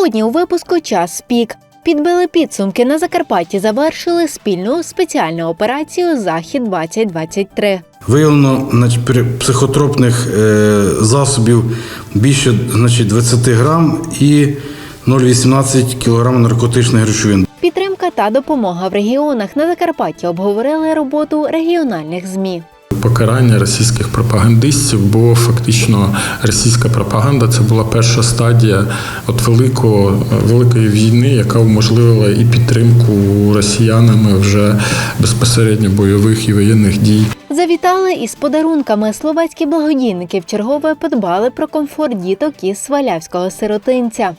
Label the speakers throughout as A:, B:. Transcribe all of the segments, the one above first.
A: Сьогодні у випуску час пік. Підбили підсумки на Закарпатті. Завершили спільну спеціальну операцію Захід 2023
B: Виявлено значить, психотропних е, засобів більше значить, 20 грам і 0,18 кг наркотичних речовин.
A: Підтримка та допомога в регіонах на Закарпатті обговорили роботу регіональних змі.
C: Покарання російських пропагандистів, бо фактично російська пропаганда це була перша стадія от великого, великої війни, яка уможливила і підтримку росіянами вже безпосередньо бойових і воєнних дій.
A: Завітали із подарунками. Словацькі благодійники вчергове подбали про комфорт діток із свалявського сиротинця.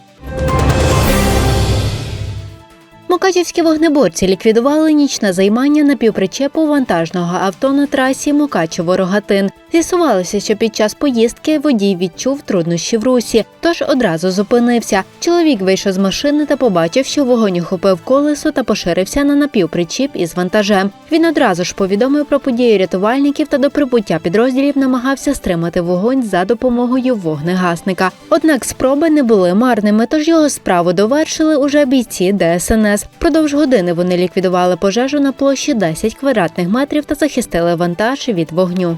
A: Мукачівські вогнеборці ліквідували нічне займання напівпричепу вантажного авто на трасі Мукачево-Рогатин. З'ясувалося, що під час поїздки водій відчув труднощі в русі, тож одразу зупинився. Чоловік вийшов з машини та побачив, що вогонь охопив колесо та поширився на напівпричіп із вантажем. Він одразу ж повідомив про подію рятувальників та до прибуття підрозділів намагався стримати вогонь за допомогою вогнегасника. Однак спроби не були марними, тож його справу довершили уже бійці ДСНС. Продовж години вони ліквідували пожежу на площі 10 квадратних метрів та захистили вантаж від вогню.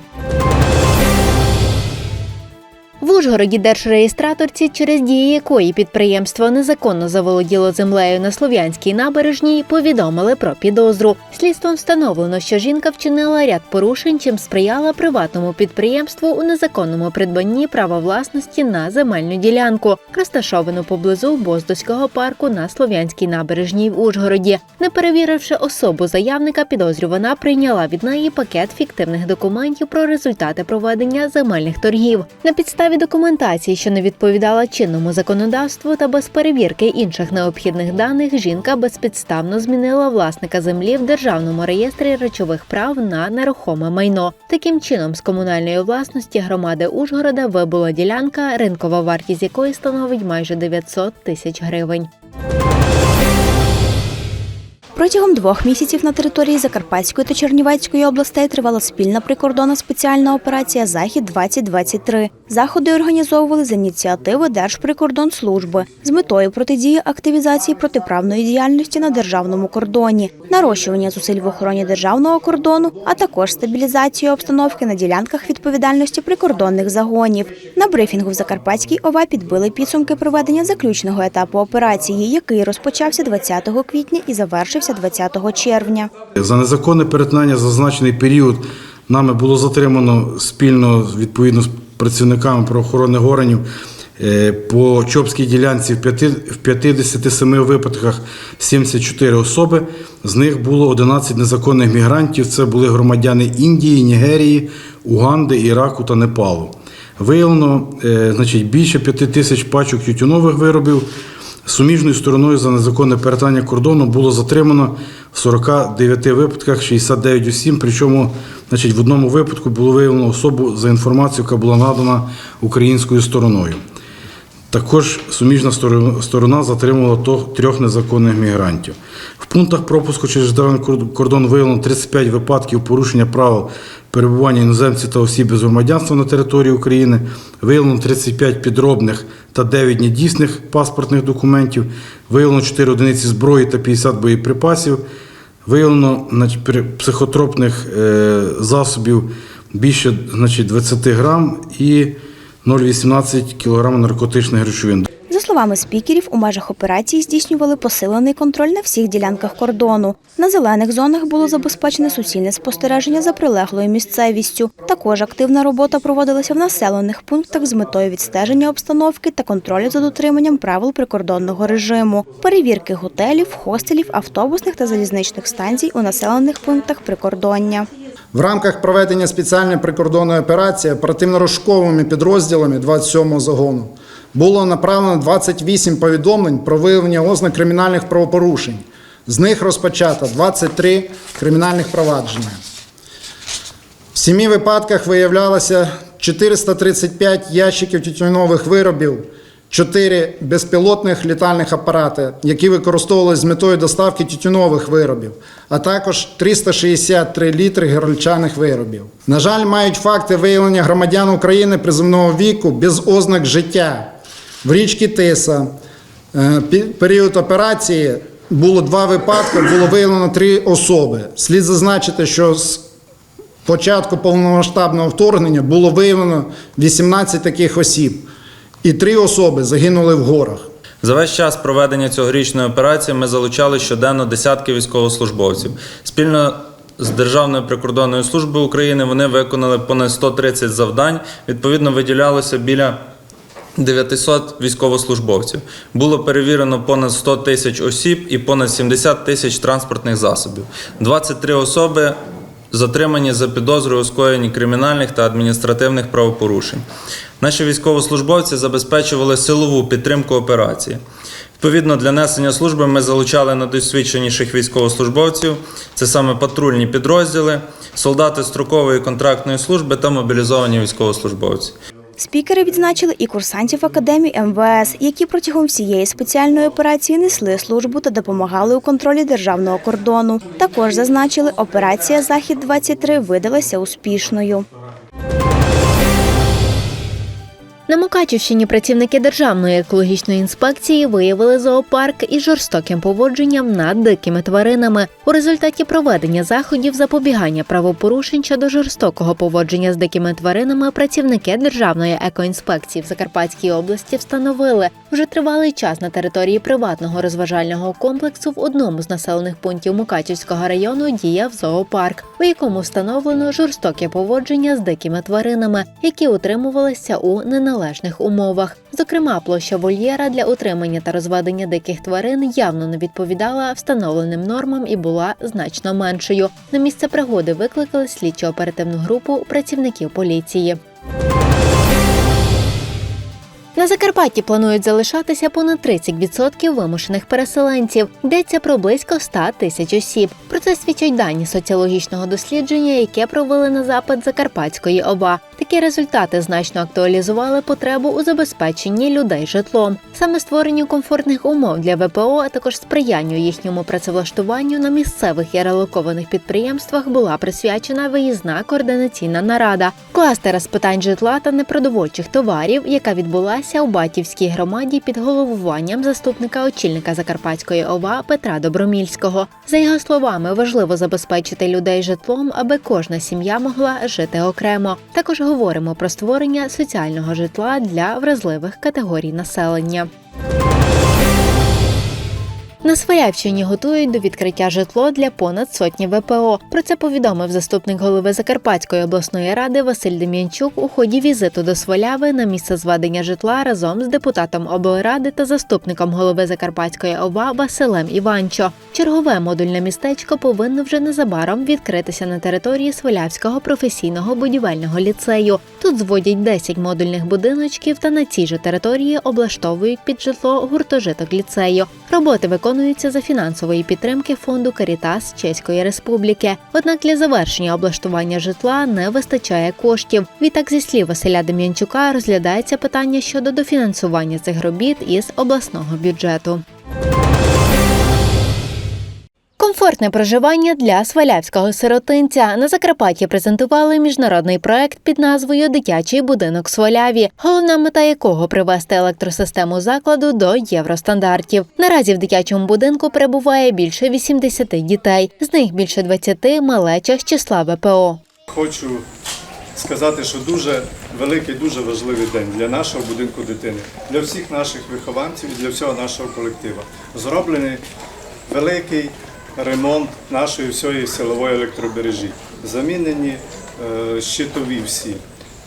A: В Ужгороді держреєстраторці, через дії якої підприємство незаконно заволоділо землею на Слов'янській набережній, повідомили про підозру. Слідством встановлено, що жінка вчинила ряд порушень, чим сприяла приватному підприємству у незаконному придбанні права власності на земельну ділянку, розташовану поблизу Боздоського парку на Слов'янській набережній в Ужгороді. Не перевіривши особу заявника, підозрювана прийняла від неї пакет фіктивних документів про результати проведення земельних торгів. На підставі документації, що не відповідала чинному законодавству та без перевірки інших необхідних даних, жінка безпідставно змінила власника землі в державному реєстрі речових прав на нерухоме майно. Таким чином, з комунальної власності громади Ужгорода вибула ділянка, ринкова вартість якої становить майже 900 тисяч гривень.
D: Протягом двох місяців на території Закарпатської та Чернівецької областей тривала спільна прикордонна спеціальна операція Захід 2023 Заходи організовували з ініціативи Держприкордонслужби з метою протидії активізації протиправної діяльності на державному кордоні, нарощування зусиль в охороні державного кордону, а також стабілізацію обстановки на ділянках відповідальності прикордонних загонів. На брифінгу в Закарпатській ОВА підбили підсумки проведення заключного етапу операції, який розпочався 20 квітня і завершився 20 червня.
B: За незаконне перетинання за зазначений період нами було затримано спільно відповідно з працівниками правоохоронних органів е, по Чопській ділянці в 57 випадках 74 особи. З них було 11 незаконних мігрантів. Це були громадяни Індії, Нігерії, Уганди, Іраку та Непалу. Виявлено е, значить, більше 5 тисяч пачок тютюнових виробів. Суміжною стороною за незаконне перетинання кордону було затримано в 49 випадках 69 осіб, причому значить, в одному випадку було виявлено особу за інформацією, яка була надана українською стороною. Також суміжна сторона- затримувала трьох незаконних мігрантів. В пунктах пропуску через державний кордон виявлено 35 випадків порушення правил перебування іноземців та осіб без громадянства на території України. Виявлено 35 підробних та 9 недійсних паспортних документів. Виявлено 4 одиниці зброї та 50 боєприпасів. Виявлено психотропних е, засобів більше значить, 20 грам і 0,18 кг наркотичних речовин.
D: За словами спікерів, у межах операції здійснювали посилений контроль на всіх ділянках кордону. На зелених зонах було забезпечене суцільне спостереження за прилеглою місцевістю. Також активна робота проводилася в населених пунктах з метою відстеження обстановки та контролю за дотриманням правил прикордонного режиму, перевірки готелів, хостелів, автобусних та залізничних станцій у населених пунктах прикордоння.
E: В рамках проведення спеціальної прикордонної операції оперативно-розшуковими підрозділами 27-го загону було направлено 28 повідомлень про виявлення ознак кримінальних правопорушень. З них розпочато 23 кримінальних провадження. В сімі випадках виявлялося 435 ящиків тютюнових виробів, 4 безпілотних літальних апарати, які використовувалися з метою доставки тютюнових виробів, а також 363 літри гірольчаних виробів. На жаль, мають факти виявлення громадян України приземного віку без ознак життя в річці Тиса, Е, Період операції було два випадки, було виявлено три особи. Слід зазначити, що з початку повномасштабного вторгнення було виявлено 18 таких осіб, і три особи загинули в горах.
F: За весь час проведення цьогорічної операції ми залучали щоденно десятки військовослужбовців. Спільно з Державною прикордонною службою України вони виконали понад 130 завдань. Відповідно, виділялося біля 900 військовослужбовців. Було перевірено понад 100 тисяч осіб і понад 70 тисяч транспортних засобів. 23 особи затримані за підозрою у скоєнні кримінальних та адміністративних правопорушень. Наші військовослужбовці забезпечували силову підтримку операції. Відповідно, для несення служби ми залучали найдосвідченіших військовослужбовців. Це саме патрульні підрозділи, солдати строкової контрактної служби та мобілізовані військовослужбовці.
D: Спікери відзначили і курсантів академії МВС, які протягом всієї спеціальної операції несли службу та допомагали у контролі державного кордону. Також зазначили, операція Захід 23 видалася успішною.
A: На Мукачівщині працівники Державної екологічної інспекції виявили зоопарк із жорстоким поводженням над дикими тваринами. У результаті проведення заходів запобігання правопорушень щодо жорстокого поводження з дикими тваринами працівники Державної екоінспекції в Закарпатській області встановили, вже тривалий час на території приватного розважального комплексу в одному з населених пунктів Мукачівського району діяв зоопарк, у якому встановлено жорстоке поводження з дикими тваринами, які утримувалися у неналежних умовах. Зокрема, площа вольєра для утримання та розведення диких тварин явно не відповідала встановленим нормам і була значно меншою. На місце пригоди викликали слідчо-оперативну групу працівників поліції. На Закарпатті планують залишатися понад 30% вимушених переселенців. Йдеться про близько 100 тисяч осіб. Про це свідчать дані соціологічного дослідження, яке провели на запит Закарпатської ОВА. Такі результати значно актуалізували потребу у забезпеченні людей житлом. Саме створенню комфортних умов для ВПО, а також сприянню їхньому працевлаштуванню на місцевих і релокованих підприємствах була присвячена виїзна координаційна нарада кластера з питань житла та непродовольчих товарів, яка відбулася у Батівській громаді під головуванням заступника очільника Закарпатської ОВА Петра Добромільського. За його словами, важливо забезпечити людей житлом, аби кожна сім'я могла жити окремо. Також говоримо про створення соціального житла для вразливих категорій населення. На Свалявщині готують до відкриття житло для понад сотні ВПО. Про це повідомив заступник голови Закарпатської обласної ради Василь Дем'янчук у ході візиту до Сваляви на місце зведення житла разом з депутатом облради та заступником голови Закарпатської ОВА Василем Іванчо. Чергове модульне містечко повинно вже незабаром відкритися на території Свалявського професійного будівельного ліцею. Тут зводять 10 модульних будиночків та на цій же території облаштовують під житло гуртожиток ліцею. Роботи виконуються за фінансової підтримки фонду Карітас Чеської Республіки. Однак для завершення облаштування житла не вистачає коштів. Відтак, зі слів Василя Дем'янчука, розглядається питання щодо дофінансування цих робіт із обласного бюджету. Комфортне проживання для свалявського сиротинця на Закарпатті презентували міжнародний проект під назвою Дитячий будинок Сваляві, головна мета якого привести електросистему закладу до євростандартів. Наразі в дитячому будинку перебуває більше 80 дітей, з них більше 20 малеча з числа ВПО.
G: Хочу сказати, що дуже великий, дуже важливий день для нашого будинку дитини, для всіх наших вихованців для всього нашого колективу. Зроблений великий ремонт нашої всієї силової електробережі. Замінені е, щитові всі.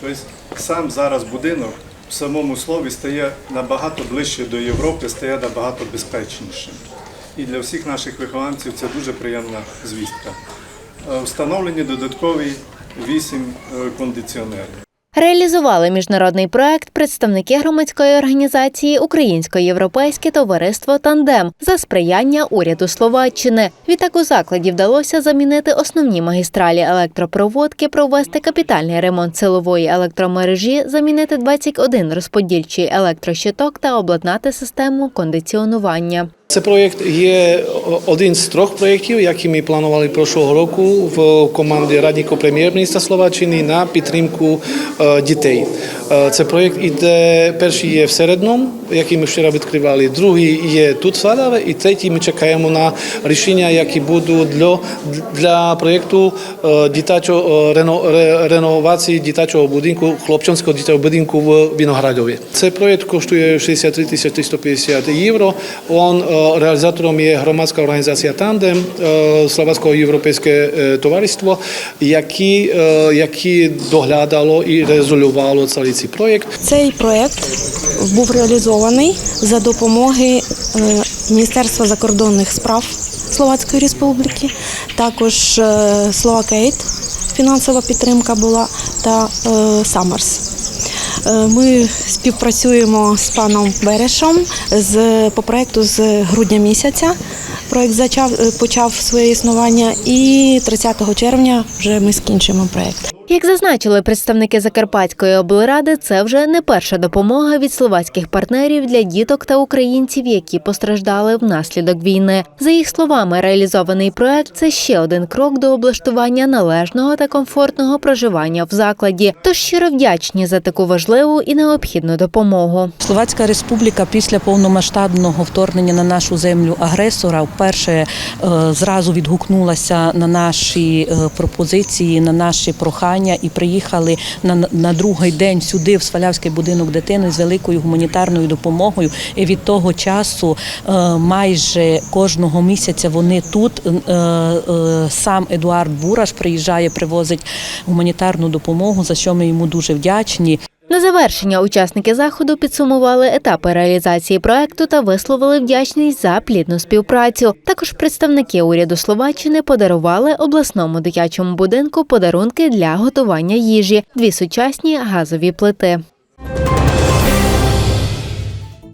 G: Тобто сам зараз будинок в самому слові стає набагато ближче до Європи, стає набагато безпечнішим. І для всіх наших вихованців це дуже приємна звістка. Е, Встановлені додаткові вісім е, кондиціонерів.
A: Реалізували міжнародний проект представники громадської організації Українсько-Європейське товариство Тандем за сприяння уряду Словаччини. Відтак у закладі вдалося замінити основні магістралі електропроводки, провести капітальний ремонт силової електромережі, замінити 21 розподільчий електрощиток та обладнати систему кондиціонування.
H: Це проєкт є один з трьох проєктів, які ми планували прошлого року в команді радника прем'єр-міністра Словаччини на підтримку е, дітей. Е, Це проєкт іде перший є в середньому, який ми вчора відкривали, другий є тут в Садове, і третій ми чекаємо на рішення, які будуть для, для проєкту е, дитячого е, рено, ре- реновації дитячого будинку, хлопчанського дитячого будинку в Виноградові. Цей проєкт коштує 63 тисячі 350 євро. Он реалізатором є громадська організація Тандем, Словацько-європейське товариство, е, які доглядало і резолювало цей цей проєкт.
I: Цей проект був реалізований за допомоги е, Міністерства закордонних справ Словацької Республіки, також е, Словакейт, фінансова підтримка була та е, Самарс. Ми співпрацюємо з паном Берешом з по проекту з грудня місяця. Проект зачав е, почав своє існування, і 30 червня вже ми скінчимо проект.
A: Як зазначили представники Закарпатської облради, це вже не перша допомога від словацьких партнерів для діток та українців, які постраждали внаслідок війни. За їх словами, реалізований проект це ще один крок до облаштування належного та комфортного проживання в закладі. Тож щиро вдячні за таку важливу і необхідну допомогу.
J: Словацька республіка після повномасштабного вторгнення на нашу землю агресора вперше е, зразу відгукнулася на наші е, пропозиції, на наші прохання і приїхали на, на другий день сюди, в Свалявський будинок дитини, з великою гуманітарною допомогою. І від того часу е, майже кожного місяця вони тут. Сам Едуард Бураш приїжджає, привозить гуманітарну допомогу, за що ми йому дуже вдячні.
A: На завершення учасники заходу підсумували етапи реалізації проекту та висловили вдячність за плідну співпрацю. Також представники уряду Словаччини подарували обласному дитячому будинку подарунки для готування їжі, дві сучасні газові плити.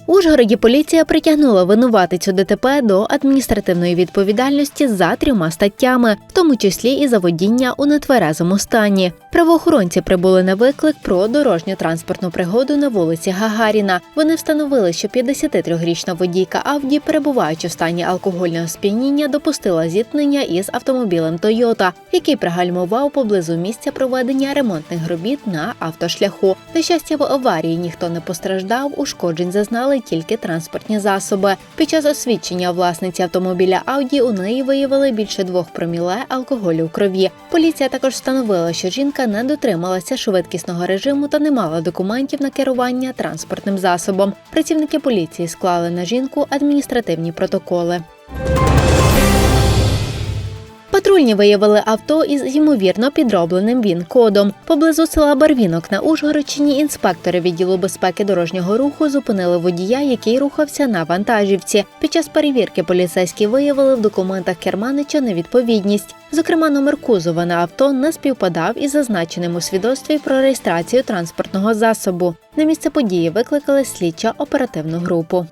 A: Ужгороді поліція притягнула винуватицю ДТП до адміністративної відповідальності за трьома статтями, в тому числі і за водіння у нетверезому стані. Правоохоронці прибули на виклик про дорожню транспортну пригоду на вулиці Гагаріна. Вони встановили, що 53-річна водійка Авді, перебуваючи в стані алкогольного сп'яніння, допустила зіткнення із автомобілем Тойота, який пригальмував поблизу місця проведення ремонтних робіт на автошляху. На щастя, в аварії ніхто не постраждав, ушкоджень зазнали тільки транспортні засоби. Під час освідчення власниці автомобіля Ауді у неї виявили більше двох проміле алкоголю в крові. Поліція також встановила, що жінка не дотрималася швидкісного режиму та не мала документів на керування транспортним засобом. Працівники поліції склали на жінку адміністративні протоколи. Патрульні виявили авто із ймовірно підробленим ВІН-кодом. Поблизу села Барвінок на Ужгородщині інспектори відділу безпеки дорожнього руху зупинили водія, який рухався на вантажівці. Під час перевірки поліцейські виявили в документах керманича невідповідність. Зокрема, номер кузова на авто не співпадав із зазначеним у свідоцтві про реєстрацію транспортного засобу. На місце події викликали слідча оперативну групу.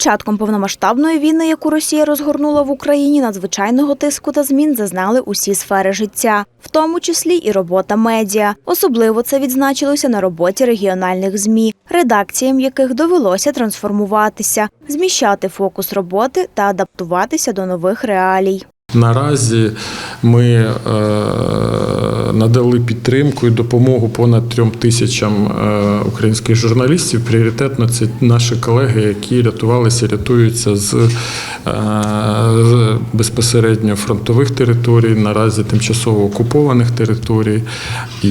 D: Початком повномасштабної війни, яку Росія розгорнула в Україні, надзвичайного тиску та змін зазнали усі сфери життя, в тому числі і робота медіа. Особливо це відзначилося на роботі регіональних змі, редакціям яких довелося трансформуватися, зміщати фокус роботи та адаптуватися до нових реалій.
C: Наразі ми е, надали підтримку і допомогу понад трьом тисячам е, українських журналістів. Пріоритетно це наші колеги, які рятувалися, рятуються з е, безпосередньо фронтових територій, наразі тимчасово окупованих територій. І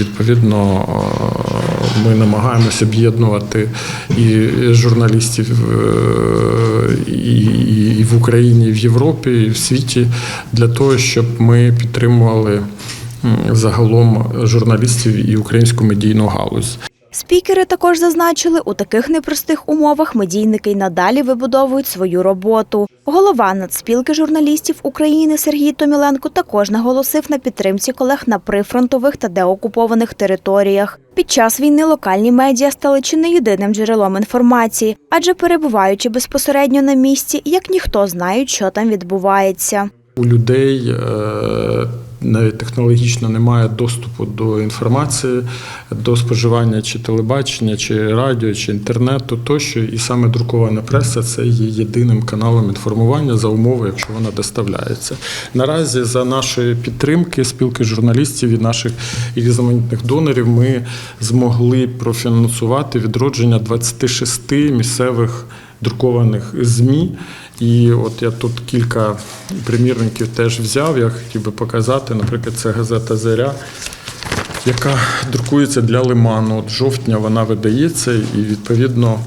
C: відповідно е, ми намагаємося об'єднувати і журналістів і, в Україні, і в Європі, і в світі для того, щоб ми підтримували загалом журналістів і українську медійну галузь.
D: Спікери також зазначили, у таких непростих умовах медійники й надалі вибудовують свою роботу. Голова Нацспілки журналістів України Сергій Томіленко також наголосив на підтримці колег на прифронтових та деокупованих територіях. Під час війни локальні медіа стали чи не єдиним джерелом інформації, адже перебуваючи безпосередньо на місці, як ніхто знають, що там відбувається.
C: У людей е, технологічно немає доступу до інформації, до споживання чи телебачення, чи радіо, чи інтернету тощо. І саме друкована преса це є єдиним каналом інформування за умови, якщо вона доставляється. Наразі за нашої підтримки спілки журналістів і наших різноманітних донорів ми змогли профінансувати відродження 26 місцевих друкованих ЗМІ. І от я тут кілька примірників теж взяв. Я хотів би показати. Наприклад, це газета Заря, яка друкується для Лиману. От жовтня вона видається, і відповідно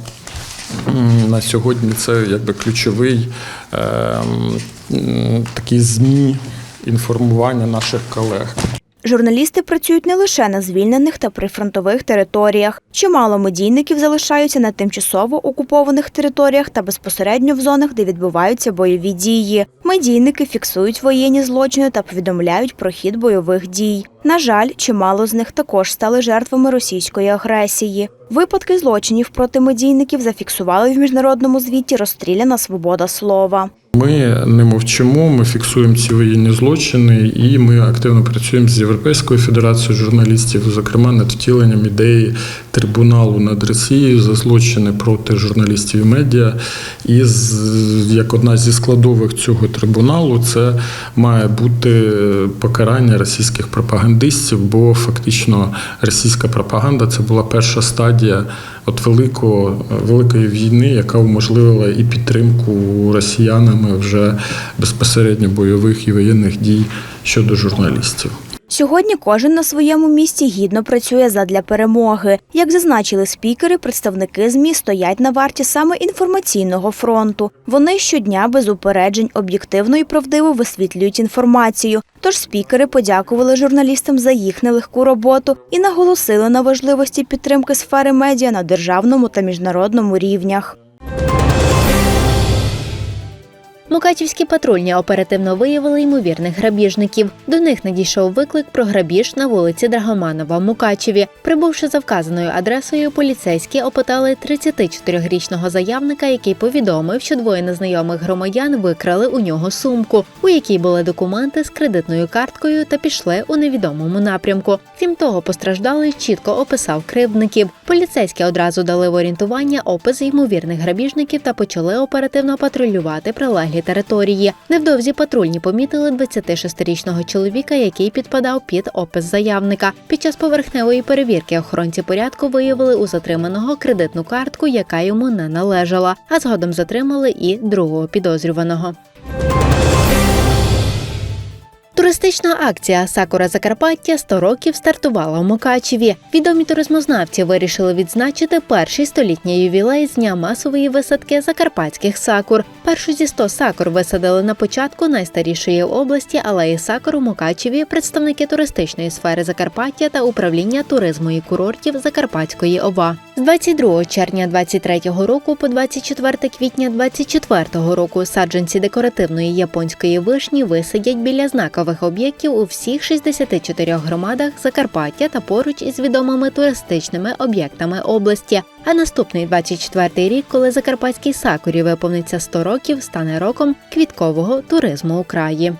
C: на сьогодні це якби ключовий е, такий ЗМІ інформування наших колег.
D: Журналісти працюють не лише на звільнених та прифронтових територіях. Чимало медійників залишаються на тимчасово окупованих територіях та безпосередньо в зонах, де відбуваються бойові дії. Медійники фіксують воєнні злочини та повідомляють про хід бойових дій. На жаль, чимало з них також стали жертвами російської агресії. Випадки злочинів проти медійників зафіксували в міжнародному звіті Розстріляна свобода слова.
C: Ми не мовчимо, ми фіксуємо ці воєнні злочини, і ми активно працюємо з Європейською федерацією журналістів, зокрема над втіленням ідеї трибуналу над Росією за злочини проти журналістів і медіа. І як одна зі складових цього трибуналу, це має бути покарання російських пропагандистів, бо фактично російська пропаганда це була перша стадія от великого, великої війни, яка уможливила і підтримку росіянами вже безпосередньо бойових і воєнних дій щодо журналістів.
D: Сьогодні кожен на своєму місці гідно працює задля перемоги. Як зазначили спікери, представники ЗМІ стоять на варті саме інформаційного фронту. Вони щодня без упереджень об'єктивно і правдиво висвітлюють інформацію. Тож спікери подякували журналістам за їх нелегку роботу і наголосили на важливості підтримки сфери медіа на державному та міжнародному рівнях.
A: Мукачівські патрульні оперативно виявили ймовірних грабіжників. До них надійшов виклик про грабіж на вулиці Драгоманова в Мукачеві. Прибувши за вказаною адресою, поліцейські опитали 34-річного заявника, який повідомив, що двоє незнайомих громадян викрали у нього сумку, у якій були документи з кредитною карткою та пішли у невідомому напрямку. Крім того, постраждалий чітко описав кривдників. Поліцейські одразу дали в орієнтування опис ймовірних грабіжників та почали оперативно патрулювати прилеглі території. Невдовзі патрульні помітили 26-річного чоловіка, який підпадав під опис заявника. Під час поверхневої перевірки охоронці порядку виявили у затриманого кредитну картку, яка йому не належала. А згодом затримали і другого підозрюваного. Туристична акція Сакура Закарпаття 100 років стартувала у Мукачеві. Відомі туризмознавці вирішили відзначити перший столітній ювілей з дня масової висадки закарпатських сакур. Першу зі 100 сакур висадили на початку найстарішої області алеї сакур у Мукачеві представники туристичної сфери Закарпаття та управління туризму і курортів Закарпатської ОВА. З 22 червня 23 року по 24 квітня 24 року саджанці декоративної японської вишні висадять біля знакових об'єктів у всіх 64 громадах Закарпаття та поруч із відомими туристичними об'єктами області. А наступний 24 рік, коли Закарпатській сакурі виповниться 100 років, стане роком квіткового туризму у краї.